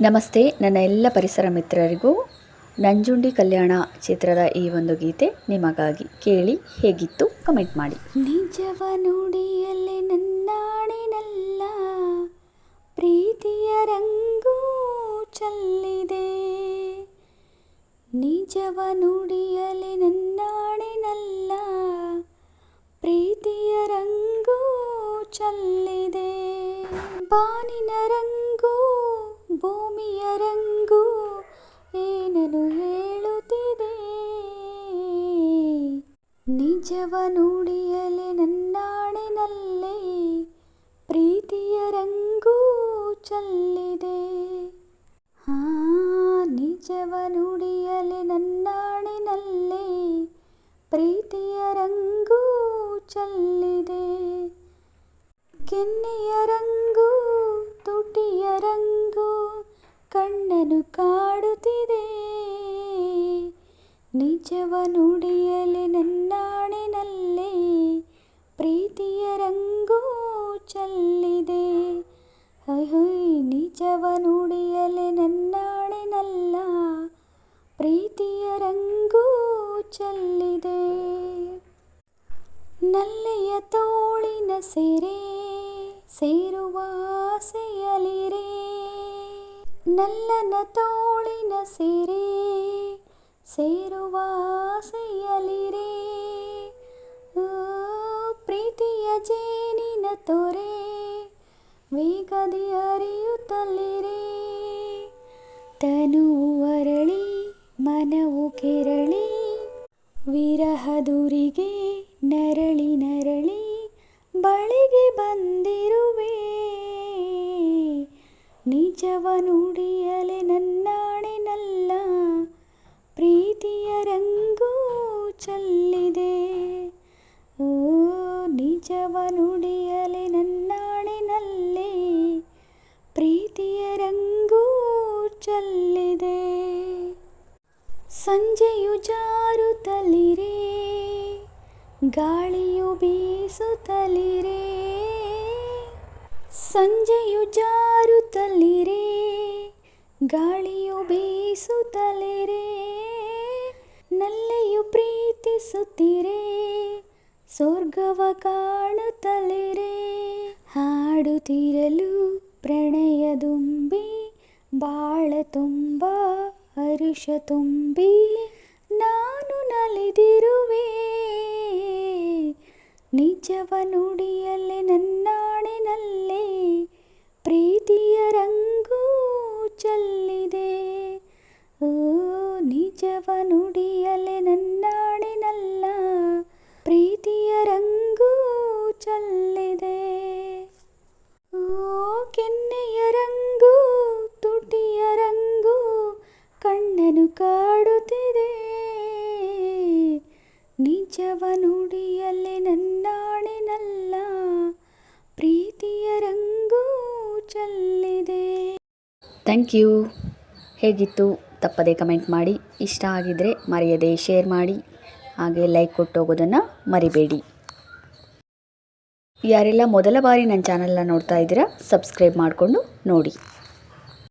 ನಮಸ್ತೆ, ನನ್ನ ಎಲ್ಲ ಪರಿಸರ ಮಿತ್ರರಿಗೂ ನಂಜುಂಡಿ ಕಲ್ಯಾಣ ಚಿತ್ರದ ಈ ಒಂದು ಗೀತೆ ನಿಮಗಾಗಿ ಕೇಳಿ ಹೇಗಿತ್ತು ಕಮೆಂಟ್ ಮಾಡಿ. ನಿಜವ ನುಡಿಯಲ್ಲೇ ನನ್ನಾಡಿನಲ್ಲ ಪ್ರೀತಿಯ ರಂಗೂ ಚಲ್ಲಿದೆ. ನಿಜವ ನುಡಿಯಲ್ಲಿ ನನ್ನಾಡಿನಲ್ಲ ಪ್ರೀತಿಯ ರಂಗೂ ಚಲ್ಲಿದೆ. ಬಾನಿನ ರಂಗು ಭೂಮಿಯ ರಂಗು ಏನನು ಹೇಳುತ್ತಿದೆ? ನಿಜವ ನುಡಿಯಲೆ ನನ್ನಾಣಿನಲ್ಲೇ ಪ್ರೀತಿಯ ರಂಗು ಚಲ್ಲಿದೆ. ಹಾ, ನಿಜವ ನುಡಿಯಲೆ ನನ್ನಾಣಿನಲ್ಲೇ ಪ್ರೀತಿಯ ರಂಗು ಚಲ್ಲಿದೆ. ಕೆನ್ನೆಯ ರಂಗು, ತುಟಿಯ ರಂಗು ಕಣ್ಣನು ಕಾಡುತ್ತಿದೆ. ನಿಜವ ನುಡಿಯಲೆ ನನ್ನಾಣಿನಲ್ಲೇ ಪ್ರೀತಿಯ ರಂಗು ಚಲ್ಲಿದೆ. ಹೊಯ್ ಹೊಯ್ ನಿಜವ ನುಡಿಯಲೆ ನನ್ನಾಣಿನಲ್ಲ ಪ್ರೀತಿಯ ರಂಗು ಚಲ್ಲಿದೆ. ನಲ್ಲೆಯ ತೋಳಿನ ಸೆರೆ ಸೇರುವ ಆಸೆಯಲಿರೆ ನಲ್ಲನ ತೋಳಿನ ಸೆರೆ ಸೇರುವ ಓ, ಪ್ರೀತಿಯ ಜೇನಿನ ತೊರೆ ವೇಗದಿ ಹರಿಯುತ್ತಲಿರೆ. ತನುವು ಅರಳಿ ಮನವು ಕೆರಳಿ ವಿರಹದುರಿಗೆ ನರಳಿ ನರಳಿ ಬಳಿಗೆ ಬಂದಿರುವೆ. ನಿಜವ ನುಡಿಯಲೆ ನನ್ನಾಣಿನಲ್ಲ, ಪ್ರೀತಿಯ ರಂಗೂ ಚಲ್ಲಿದೆ. ಓ ನಿಜವ ನುಡಿಯಲೆ ನನ್ನಾಣಿನಲ್ಲೇ, ಪ್ರೀತಿಯ ರಂಗೂ ಚಲ್ಲಿದೆ. ಸಂಜೆಯು ಜಾರುತ್ತಲಿರೇ ಗಾಳಿಯು ಬೀಸುತ್ತಲಿರೆ ಸಂಜೆಯು ಜಾರುತ್ತಲಿರೇ ಗಾಳಿಯು ಬೀಸುತ್ತಲಿರೇ, ನಲ್ಲೆಯು ಪ್ರೀತಿಸುತ್ತಿರೆ, ಸ್ವರ್ಗವ ಕಾಣುತ್ತಲಿರಿ. ಹಾಡುತ್ತಿರಲು ಪ್ರಣಯದುಂಬಿ ಬಾಳ ತುಂಬ ಹರುಷ ತುಂಬಿ, ನಾನು ನಲಿದಿರುವೆ, ನಿಜವ ನುಡಿಯಲ್ಲೇ ನನ್ನಾಣಿನಲ್ಲೇ ಪ್ರೀತಿಯ ರಂಗು ಚೆಲ್ಲಿದೆ ಓ ನಿಜವ ನುಡಿಯಲೆ ನನ್ನಾಡಿನಲ್ಲ ಪ್ರೀತಿಯ ರಂಗು ಚಲ್ಲಿದೆ. ಓ, ಕೆನ್ನೆಯ ರಂಗು, ತುಟಿಯ ರಂಗು, ಕಣ್ಣನು ಕಾಡುತ್ತಿದೆ. ನಿಜವ ನುಡಿಯಲೆ ನನ್ನಾಣಿನಲ್ಲ ಪ್ರೀತಿಯ ರಂಗು ಚಲ್ಲಿದೆ. ಥ್ಯಾಂಕ್ ಯು ಹೇಗಿತ್ತು? ತಪ್ಪದೆ ಕಮೆಂಟ್ ಮಾಡಿ. ಇಷ್ಟ ಆಗಿದ್ದರೆ ಮರೆಯದೆ ಶೇರ್ ಮಾಡಿ. ಹಾಗೆ ಲೈಕ್ ಕೊಟ್ಟು ಹೋಗೋದನ್ನು ಮರಿಬೇಡಿ. ಯಾರೆಲ್ಲ ಮೊದಲ ಬಾರಿ ನನ್ನ ಚಾನಲ್ನ ನೋಡ್ತಾ ಇದ್ದೀರಾ ಸಬ್ಸ್ಕ್ರೈಬ್ ಮಾಡಿಕೊಂಡು ನೋಡಿ.